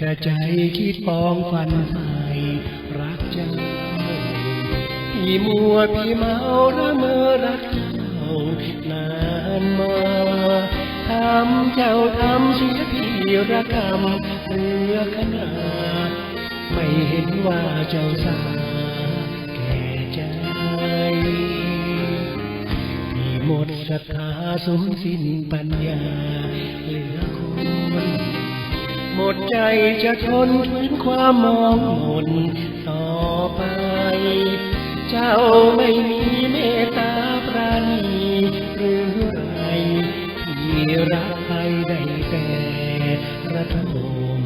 กใจคิดปองฟันใฝ่รักเจ้าพี่มัวพี่เมาละเมอรักเจ้านานมาทำเจ้าทำเสียพี่ระกำเรือขนาดไม่เห็นว่าเจ้าสาแก่ใจพี่หมดศรัทธาสูญสิ้นปัญญาเหลือคน หมดใจจะทนฝืนความมองมนต่อไป เจ้าไม่มีเมตตาปราณีหรือไรที่รักใครได้แต่ระทม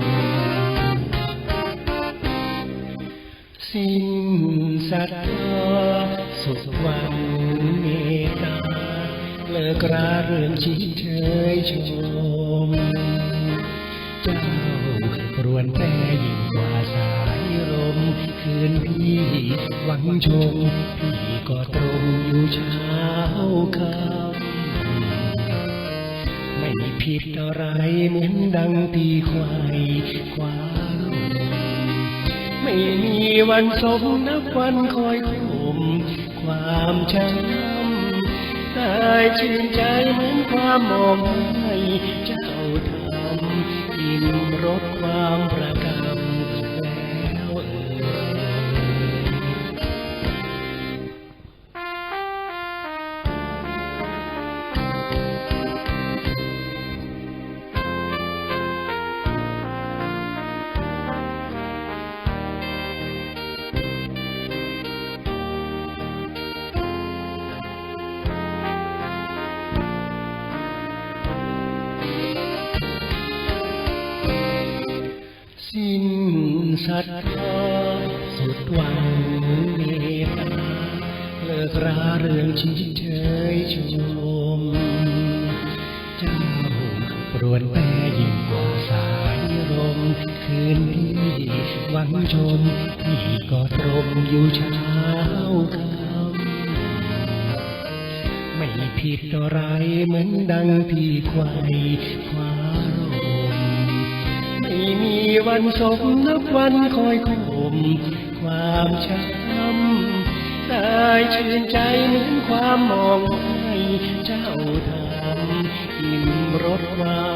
สิ้นศรัทธาสุดหวังเมตตาเลิกราเรื่องชิดเชยชม เจ้ารวนแต่ยิ่งกว่าสายลมคืนพี่หวังชมพี่ก็ตรงอยู่เช้าคำไม่ผิดอะไรเหมือนดังตีควายควาลมไม่มีวันสมนับวันคอยข่มความช้ำได้ชื่นใจเหมือนความมองให้เจ้าทำ อิ่มรสความประกา สิ้นศรัทธาสุดหวังเมตตาเลิกราเรื่องชิดเชยชมเจ้าปรวนแปรยิ่งกว่าสายลมคืนพี่หวังชมพี่ก็ตรงอยู่เช้าคำไม่ผิดอะไรเหมือนดังที่ควายควา วันสมนับวันคอยข่มความช้ำได้ชื่นใจเหมือนความมองให้เจ้าทำอิ่มรสความ